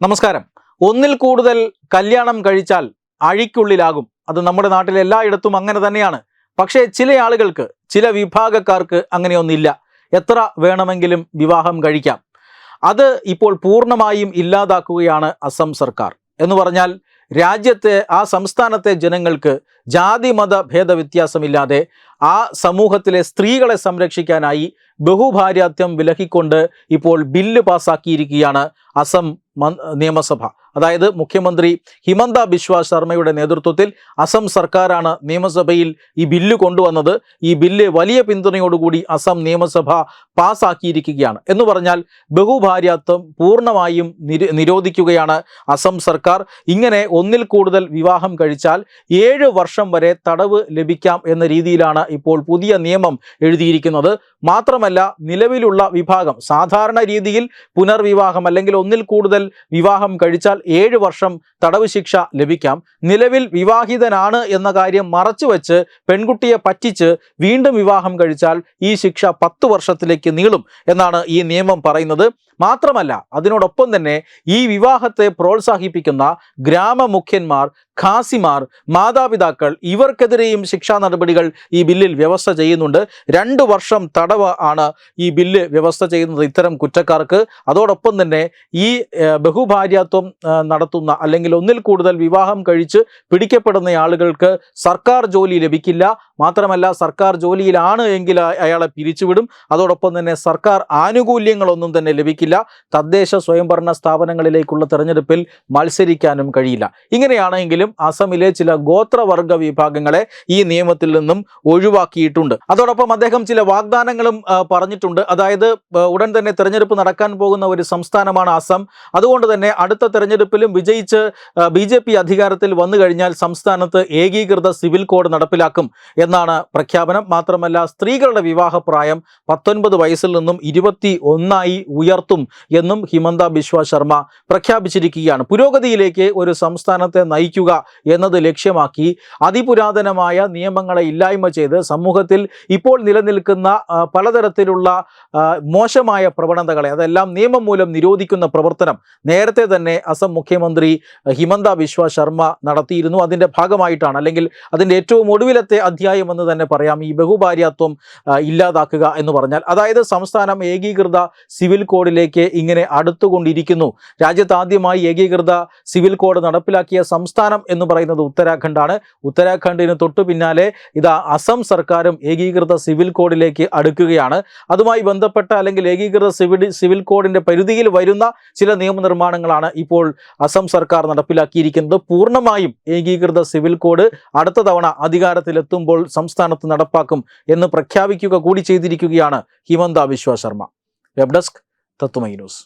നമസ്കാരം. ഒന്നിൽ കൂടുതൽ കല്യാണം കഴിച്ചാൽ അഴിക്കുള്ളിലാകും. അത് നമ്മുടെ നാട്ടിലെ എല്ലായിടത്തും അങ്ങനെ തന്നെയാണ്. പക്ഷേ ചില ആളുകൾക്ക് ചില വിഭാഗക്കാർക്ക് അങ്ങനെയൊന്നില്ല എത്ര വേണമെങ്കിലും വിവാഹം കഴിക്കാം. അത് ഇപ്പോൾ പൂർണമായും ഇല്ലാതാക്കുകയാണ് അസം സർക്കാർ. എന്ന് പറഞ്ഞാൽ രാജ്യത്തെ ആ സംസ്ഥാനത്തെ ജനങ്ങൾക്ക് ജാതി മത ഭേദ വ്യത്യാസമില്ലാതെ ആ സമൂഹത്തിലെ സ്ത്രീകളെ സംരക്ഷിക്കാനായി ബഹുഭാര്യാത്വം വിലഹിക്കൊണ്ട് ഇപ്പോൾ ബില്ല് പാസാക്കിയിരിക്കുകയാണ് അസം നിയമസഭ. അതായത് മുഖ്യമന്ത്രി ഹിമന്ത ബിശ്വ ശർമ്മയുടെ നേതൃത്വത്തിൽ അസം സർക്കാരാണ് നിയമസഭയിൽ ഈ ബില്ല് കൊണ്ടുവന്നത്. ഈ ബില്ല് വലിയ പിന്തുണയോടുകൂടി അസം നിയമസഭ പാസാക്കിയിരിക്കുകയാണ്. എന്ന് പറഞ്ഞാൽ ബഹുഭാര്യാത്വം പൂർണമായും നിരോധിക്കുകയാണ് അസം സർക്കാർ. ഇങ്ങനെ ഒന്നിൽ കൂടുതൽ വിവാഹം കഴിച്ചാൽ ഏഴ് വർഷം വരെ തടവ് ലഭിക്കാം എന്ന രീതിയിലാണ് ഇപ്പോൾ പുതിയ നിയമം എഴുതിയിരിക്കുന്നത്. മാത്രമല്ല നിലവിലുള്ള വിഭാഗം സാധാരണ രീതിയിൽ പുനർവിവാഹം അല്ലെങ്കിൽ ഒന്നിൽ കൂടുതൽ വിവാഹം കഴിച്ചാൽ ഏഴ് വർഷം തടവ് ശിക്ഷ ലഭിക്കാം. നിലവിൽ വിവാഹിതനാണ് എന്ന കാര്യം മറച്ചുവെച്ച് പെൺകുട്ടിയെ പറ്റിച്ച് വീണ്ടും വിവാഹം കഴിച്ചാൽ ഈ ശിക്ഷ പത്ത് വർഷത്തിലേക്ക് നീളും എന്നാണ് ഈ നിയമം പറയുന്നത്. മാത്രമല്ല അതിനോടൊപ്പം തന്നെ ഈ വിവാഹത്തെ പ്രോത്സാഹിപ്പിക്കുന്ന ഗ്രാമമുഖ്യന്മാർ ഖാസിമാർ മാതാപിതാക്കൾ ഇവർക്കെതിരെയും ശിക്ഷാ നടപടികൾ ഈ ബില്ലിൽ വ്യവസ്ഥ ചെയ്യുന്നുണ്ട്. രണ്ട് വർഷം തടവ് ആണ് ഈ ബില്ല് വ്യവസ്ഥ ചെയ്യുന്നത് ഇത്തരം കുറ്റക്കാർക്ക്. അതോടൊപ്പം തന്നെ ഈ ബഹുഭാര്യത്വം നടത്തുന്ന അല്ലെങ്കിൽ ഒന്നിൽ കൂടുതൽ വിവാഹം കഴിച്ച് പിടിക്കപ്പെടുന്ന ആളുകൾക്ക് സർക്കാർ ജോലി ലഭിക്കില്ല. മാത്രമല്ല സർക്കാർ ജോലിയിലാണ് എങ്കിൽ അയാളെ പിരിച്ചുവിടും. അതോടൊപ്പം തന്നെ സർക്കാർ ആനുകൂല്യങ്ങളൊന്നും തന്നെ ലഭിക്കില്ല. തദ്ദേശ സ്വയംഭരണ സ്ഥാപനങ്ങളിലേക്കുള്ള തെരഞ്ഞെടുപ്പിൽ മത്സരിക്കാനും കഴിയില്ല. ഇങ്ങനെയാണെങ്കിലും അസമിലെ ചില ഗോത്രവർഗ വിഭാഗങ്ങളെ ഈ നിയമത്തിൽ നിന്നും ഒഴിവാക്കിയിട്ടുണ്ട്. അതോടൊപ്പം അദ്ദേഹം ചില വാഗ്ദാനങ്ങളും പറഞ്ഞിട്ടുണ്ട്. അതായത് ഉടൻ തന്നെ തെരഞ്ഞെടുപ്പ് നടക്കാൻ പോകുന്ന ഒരു സംസ്ഥാനമാണ് അസം. അതുകൊണ്ട് തന്നെ അടുത്ത തെരഞ്ഞെടുപ്പിലും വിജയിച്ച് ബി ജെ പി അധികാരത്തിൽ വന്നു കഴിഞ്ഞാൽ സംസ്ഥാനത്ത് ഏകീകൃത സിവിൽ കോഡ് നടപ്പിലാക്കും എന്നാണ് പ്രഖ്യാപനം. മാത്രമല്ല സ്ത്രീകളുടെ വിവാഹപ്രായം പത്തൊൻപത് വയസ്സിൽ നിന്നും ഇരുപത്തി ഒന്നായി ഉയർത്തും എന്നും ഹിമന്ത ബിശ്വ ശർമ്മ പ്രഖ്യാപിച്ചിരിക്കുകയാണ്. പുരോഗതിയിലേക്ക് ഒരു സംസ്ഥാനത്തെ നയിക്കുക എന്നത് ലക്ഷ്യമാക്കി അതിപുരാതനമായ നിയമങ്ങളെ ഇല്ലായ്മ ചെയ്ത് സമൂഹത്തിൽ ഇപ്പോൾ നിലനിൽക്കുന്ന പലതരത്തിലുള്ള മോശമായ പ്രവണതകളെ അതെല്ലാം നിയമം മൂലം നിരോധിക്കുന്ന പ്രവർത്തനം നേരത്തെ തന്നെ അസം മുഖ്യമന്ത്രി ഹിമന്ത ബിശ്വ ശർമ്മ നടത്തിയിരുന്നു. അതിന്റെ ഭാഗമായിട്ടാണ് അല്ലെങ്കിൽ അതിന്റെ ഏറ്റവും ഒടുവിലത്തെ അധ്യായം എന്ന് തന്നെ പറയാം ഈ ബഹുഭാര്യാത്വം ഇല്ലാതാക്കുക എന്ന് പറഞ്ഞാൽ. അതായത് സംസ്ഥാനം ഏകീകൃത സിവിൽ കോഡിലേക്ക് ഇങ്ങനെ അടുത്തുകൊണ്ടിരിക്കുന്നു. രാജ്യത്ത് ആദ്യമായി ഏകീകൃത സിവിൽ കോഡ് നടപ്പിലാക്കിയ സംസ്ഥാനം എന്ന് പറയുന്നത് ഉത്തരാഖണ്ഡാണ്. ഉത്തരാഖണ്ഡിന് തൊട്ടു പിന്നാലെ ഇതാ അസം സർക്കാരും ഏകീകൃത സിവിൽ കോഡിലേക്ക് അടുക്കുകയാണ്. അതുമായി ബന്ധപ്പെട്ട അല്ലെങ്കിൽ ഏകീകൃത സിവിൽ സിവിൽ കോഡിന്റെ പരിധിയിൽ വരുന്ന ചില നിയമനിർമ്മാണങ്ങളാണ് ഇപ്പോൾ അസം സർക്കാർ നടപ്പിലാക്കിയിരിക്കുന്നത്. പൂർണമായും ഏകീകൃത സിവിൽ കോഡ് അടുത്ത തവണ അധികാരത്തിലെത്തുമ്പോൾ സംസ്ഥാനത്ത് നടപ്പാക്കും എന്ന് പ്രഖ്യാപിക്കുക കൂടി ചെയ്തിരിക്കുകയാണ് Himanta Biswa Sarma. Web desk Tatwamayi news.